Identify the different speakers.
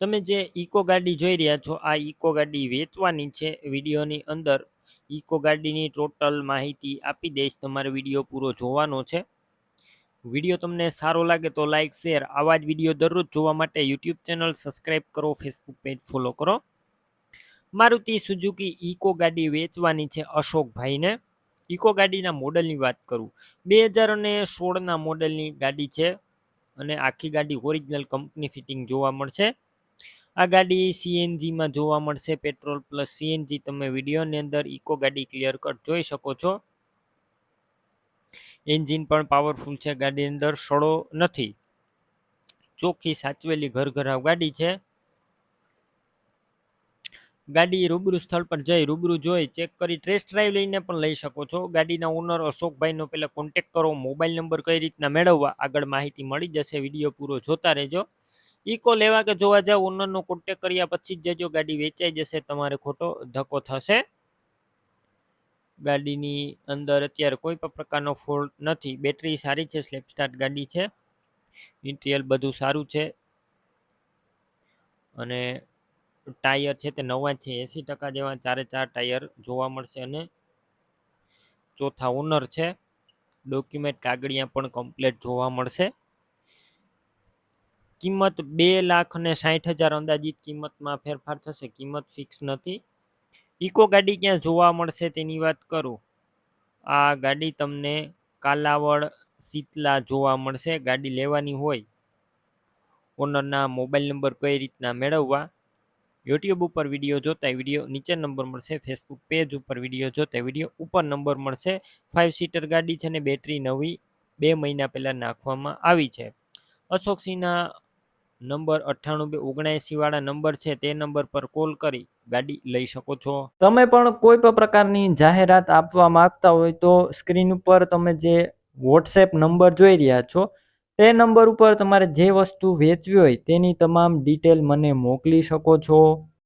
Speaker 1: તમે જે ઇકો ગાડી જોઈ રહ્યા છો, આ ઇકો ગાડી વેચવાની છે. વિડીયોની અંદર ઇકો ગાડીની ટોટલ માહિતી આપી દઈશ. તમારે વીડિયો પૂરો જોવાનો છે. વીડિયો તમને સારો લાગે તો લાઇક શેર, આવા જ વીડિયો દરરોજ જોવા માટે યુટ્યુબ ચેનલ સબસ્ક્રાઈબ કરો, ફેસબુક પેજ ફોલો કરો. મારુતિ સુઝુકી ઇકો ગાડી વેચવાની છે અશોકભાઈને. ઇકો ગાડીના મોડલની વાત કરું. બે હજાર અને સોળના મોડલની ગાડી છે અને આખી ગાડી ઓરિજિનલ કંપની ફિટિંગ જોવા મળશે. આ ગાડી સીએનજીમાં જોવા મળશે પેટ્રોલ પ્લસ સીએનજી તમે વિડીયોની અંદર ઇકો ગાડી ક્લિયર કટ જોઈ શકો છો. એન્જિન પણ પાવરફુલ છે ગાડીની અંદર સડો નથી. ચોખ્ખી, સાચવેલી, ઘરઘરાવ ગાડી છે. ગાડી રૂબરૂ સ્થળ પર જઈ રૂબરૂ જોઈ ચેક કરી ટેસ્ટ ડ્રાઈવ લઈને પણ લઈ શકો છો. ગાડીના ઓનર અશોકભાઈનો પહેલાં કોન્ટેક કરો મોબાઈલ નંબર કઈ રીતના મેળવવા, આગળ માહિતી મળી જશે, વીડિયો પૂરો જોતા રહેજો. ઇકો લેવા કે જોવા જાવ ઓનરનો કોન્ટેક કર્યા પછી જ જજો, ગાડી વેચાઈ જશે, તમારે ખોટો ધક્કો થશે. ગાડીની અંદર અત્યારે કોઈ પણ પ્રકારનો ફોલ્ટ નથી. બેટરી સારી છે સ્લેપ સ્ટાર્ટ ગાડી છે. ઇન્ટિરિયર બધું સારું છે. અને ટાયર છે તે નવા છે, એંસી ટકા જેવા ચારે ચાર ટાયર જોવા મળશે અને ચોથા ઓનર છે. ડોક્યુમેન્ટ કાગળિયા પણ કમ્પ્લેટ જોવા મળશે. કિંમત બે લાખ ને સાઠ હજાર અંદાજિત કિંમતમાં ફેરફાર થશે. કિંમત ફિક્સ નથી. ઇકો ગાડી ક્યાં જોવા મળશે તેની વાત કરું. આ ગાડી તમને કાલાવડ શીતલા જોવા મળશે. ગાડી લેવાની હોય. ઓનરના મોબાઈલ નંબર કઈ રીતના મેળવવા? યુટ્યુબ ઉપર વીડિયો જોતા વીડિયો નીચે નંબર મળશે. ફેસબુક પેજ ઉપર વીડિયો જોતા વીડિયો ઉપર નંબર મળશે. ફાઇવ સીટર ગાડી છે ને બેટરી નવી બે મહિના પહેલાં નાખવામાં આવી છે. અશોકસિંહના નંબર અઠ્ઠાણું બે ઓગણએંસી વાળા નંબર છે, તે નંબર પર કોલ કરી ગાડી લઈ શકો છો.
Speaker 2: તમે પણ કોઈ પણ પ્રકારની જાહેરાત આપવા માંગતા હોય તો સ્ક્રીન ઉપર તમે જે વોટ્સએપ નંબર જોઈ રહ્યા છો, તે નંબર ઉપર તમારે જે વસ્તુ વેચવી હોય તેની તમામ ડિટેલ મને મોકલી શકો છો.